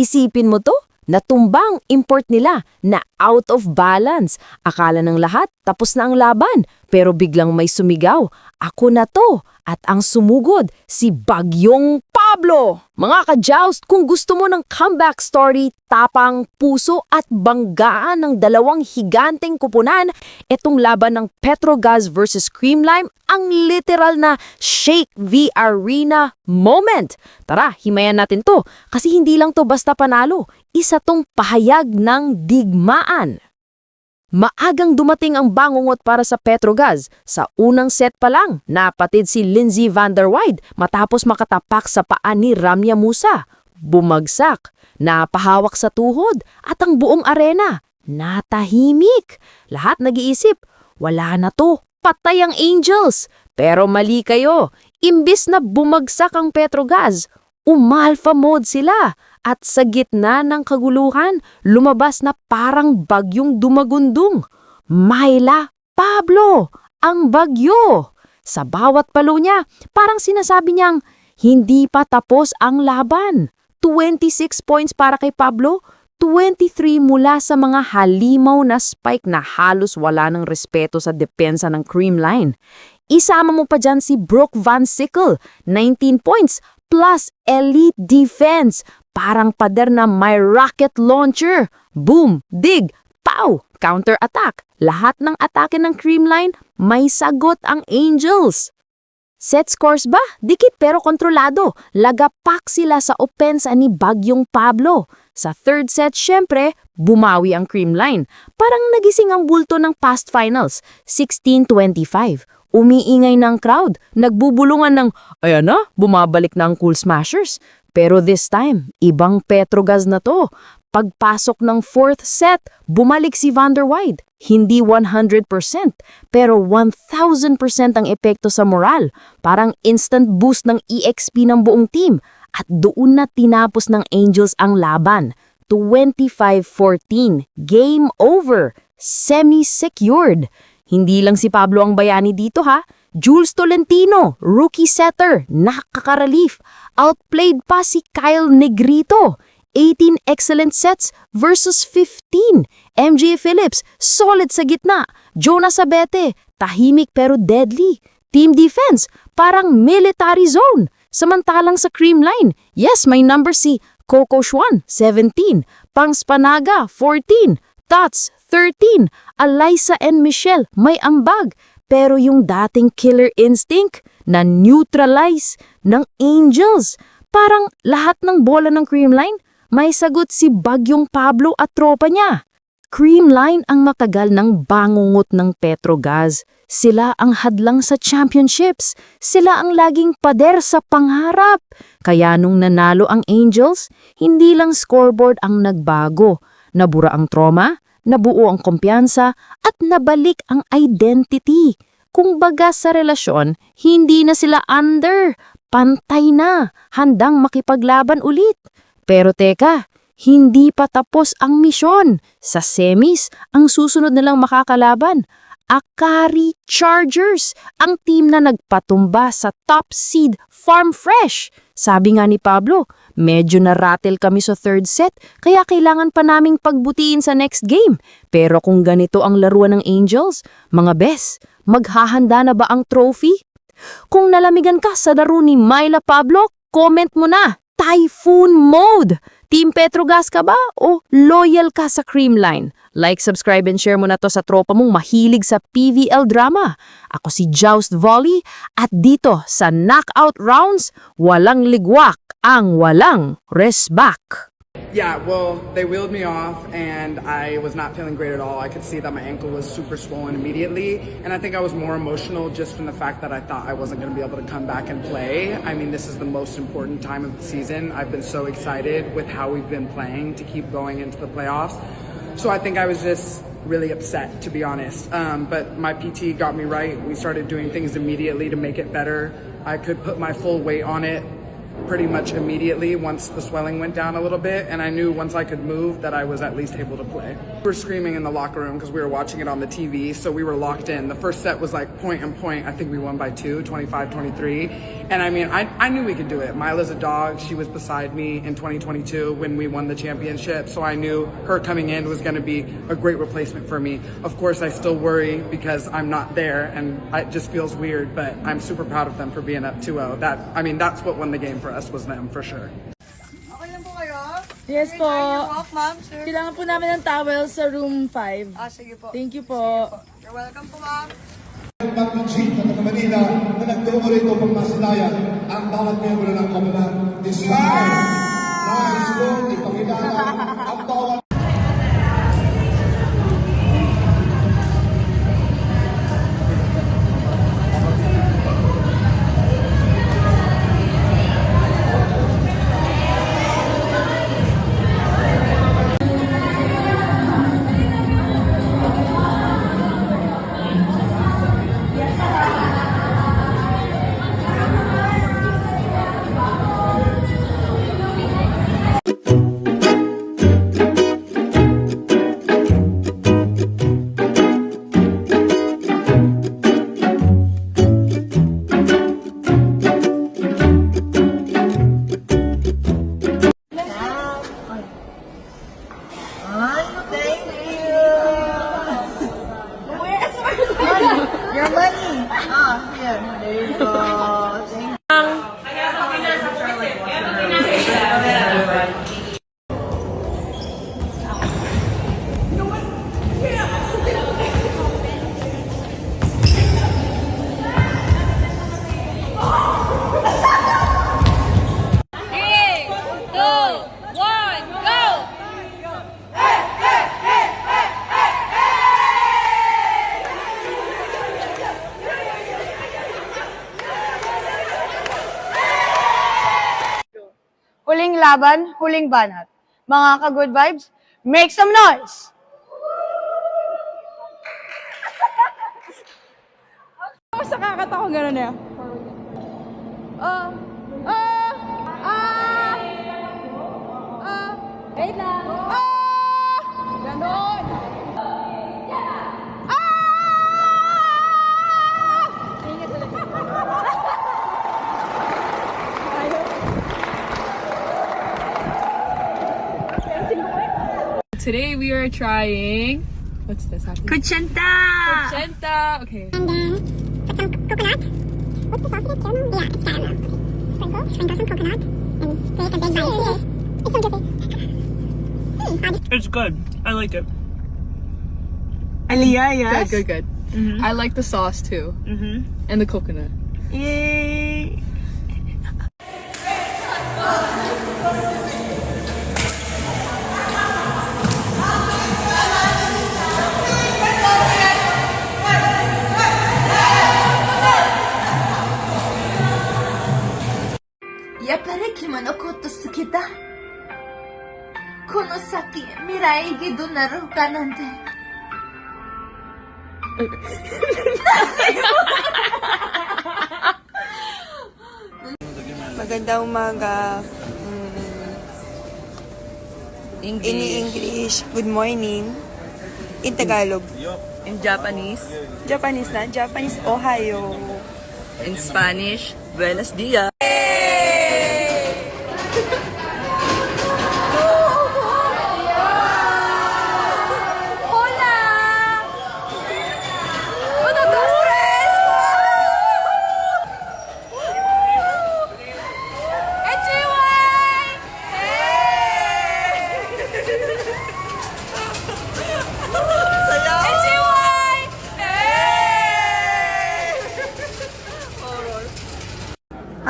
Isipin mo to, natumbang import nila na out of balance. Akala ng lahat, tapos na ang laban. Pero biglang may sumigaw, ako na to. At ang sumugod, si Bagyong Pablo. Mga ka-joust, kung gusto mo ng comeback story, tapang, puso at banggaan ng dalawang higanteng kupunan, itong laban ng Petrogas versus Creamlime ang literal na Shake the Arena moment. Tara, himayan natin to kasi hindi lang to basta panalo, isa tong pahayag ng digmaan. Maagang dumating ang bangungot para sa Petrogas. Sa unang set pa lang, napatid si Lindsay van der Weyde matapos makatapak sa paa ni Ramya Musa. Bumagsak, napahawak sa tuhod at ang buong arena. Natahimik. Lahat nag-iisip, wala na to, patay ang Angels. Pero mali kayo, imbis na bumagsak ang Petrogas, umalpha mode sila. At sa gitna ng kaguluhan, lumabas na parang bagyong dumagundong. Myla Pablo, ang bagyo. Sa bawat palo niya, parang sinasabi niyang, hindi pa tapos ang laban. 26 points para kay Pablo, 23 mula sa mga halimaw na spike na halos wala ng respeto sa depensa ng cream line. Isama mo pa dyan si Brooke Van Sickle, 19 points, plus elite defense. Parang pader na may rocket launcher. Boom, dig, pow, counter-attack. Lahat ng atake ng cream line, may sagot ang Angels. Set scores ba? Dikit pero kontrolado. Lagapak sila sa opensa ni Bagyong Pablo. Sa third set, syempre, bumawi ang cream line. Parang nagising ang bulto ng past finals. 16-25. Umiingay ng crowd. Nagbubulungan ng, ayan na, bumabalik na ang Cool Smashers. Pero this time, ibang Petrogas na to. Pagpasok ng fourth set, bumalik si Van der Weyde. Hindi 100%, pero 1,000% ang epekto sa moral. Parang instant boost ng EXP ng buong team. At doon na tinapos ng Angels ang laban. 25-14. Game over. Semi-secured. Hindi lang si Pablo ang bayani dito ha. Jules Tolentino, rookie setter, nakakarelief. Outplayed pa si Kyle Negrito. 18 excellent sets versus 15. MJ Phillips, solid sa gitna. Jonas Abete, tahimik pero deadly. Team defense, parang military zone. Samantalang sa cream line, yes, may number si Coco Schwan, 17. Pangspanaga, 14. Tots, 13. Eliza and Michelle, may ambag. Pero yung dating killer instinct na neutralize ng Angels. Parang lahat ng bola ng cream line, may sagot si Bagyong Pablo at tropa niya. Creamline ang matagal ng bangungot ng Petrogas. Sila ang hadlang sa championships. Sila ang laging pader sa pangarap. Kaya nung nanalo ang Angels, hindi lang scoreboard ang nagbago. Nabura ang trauma, nabuo ang kumpiyansa, at nabalik ang identity. Kung baga sa relasyon, hindi na sila under. Pantay na, handang makipaglaban ulit. Pero teka, hindi pa tapos ang misyon. Sa semis, ang susunod nilang makakalaban, Akari Chargers, ang team na nagpatumba sa top seed Farm Fresh. Sabi nga ni Pablo, medyo na-rattle kami sa third set, kaya kailangan pa naming pagbutiin sa next game. Pero kung ganito ang laruan ng Angels, mga bes, maghahanda na ba ang trophy? Kung nalamigan ka sa laro ni Myla Pablo, comment mo na, Typhoon Mode! Team Petrogas ka ba o loyal ka sa Creamline? Like, subscribe, and share mo na to sa tropa mong mahilig sa PVL drama. Ako si Joust Volley at dito sa Knockout Rounds, walang ligwak ang walang resback. Yeah, well, they wheeled me off and I was not feeling great at all. I could see that my ankle was super swollen immediately. And I think I was more emotional just from the fact that I thought I wasn't going to be able to come back and play. I mean, this is the most important time of the season. I've been so excited with how we've been playing to keep going into the playoffs. So I think I was just really upset, to be honest. Um, but my PT got me right. We started doing things immediately to make it better. I could put my full weight on it pretty much immediately once the swelling went down a little bit, and I knew once I could move that I was at least able to play. We were screaming in the locker room because we were watching it on the TV, so we were locked in. The first set was like point and point. I think we won by two, 25 23. And I mean, I, I knew we could do it. Mila's a dog. She was beside me in 2022 when we won the championship, so I knew her coming in was going to be a great replacement for me. Of course, I still worry because I'm not there, and it just feels weird, but I'm super proud of them for being up 2 0. That, I mean, that's what won the game for us, was them, for sure. Okay lang po kayo? Yes po. Off, ma'am, sir. Kailangan po namin ng towel sa room 5. Ah, sige po. Thank you po. You're welcome po, ma'am. pag-jeep na taga Manila na nagtungo rito pag masilayan ang bawat miyembro ng Covenant this time. Nais ko ipakilala ang bawat Ah, here. Huling laban, huling banat. Mga ka-good vibes, make some noise! Sa kakata ko gano'n eh. Oh. Ah! Ah! Ah! Wait lang. Ah! Today we are trying. What's this? Kuchenta! Kuchenta! Okay. And then put some coconut. What's the sauce again? Caramel? Yeah, it's caramel. Sprinkle, sprinkle some coconut, and take a big bite. It's so drippy. Hmm, It's good. I like it. Aliyah, yes? Good, good, good. I like the sauce too. Mm-hmm. And the coconut. Yay! Magandang umaga. Mm. In English, good morning. In Tagalog. In Japanese, Japanese na, Japanese, Ohio. in Spanish, Buenos dias.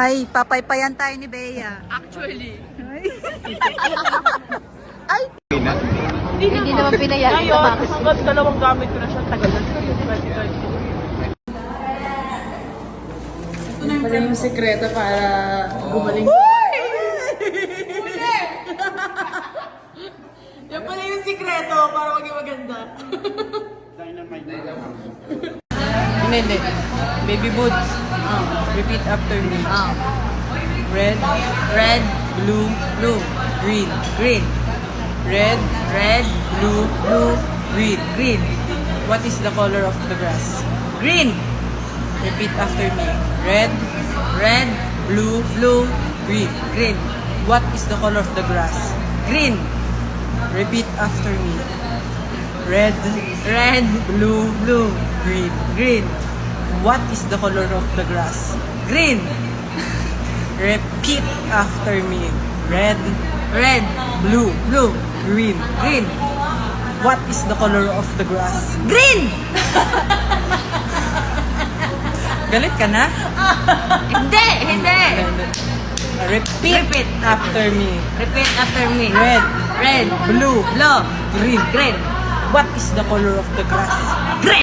Ay, papaypayan tayo ni Bea. Actually. Hindi naman pinayag Ngayon, hanggang dalawang gamit ko na siya tagal na. 2022. Wala yung sekreto para gumaling. Yan pala yung sikreto para maging maganda. Hindi, hindi. Baby boots. Um, repeat after me. Um, red, red, blue, blue, green, green. Red, red, blue, blue, green, green. What is the color of the grass? Green. Repeat after me. Red, red, blue, blue, green, green. What is the color of the grass? Green. Repeat after me. Red, red, blue, blue, green, green. What is the color of the grass? Green. Repeat after me. Red, red, blue, blue, green, green. What is the color of the grass? Green! Galit ka na? Hindi, hindi. Repeat, Repeat after me. Repeat after me. Red, Red, blue, blue, green. green. What is the color of the grass? Green!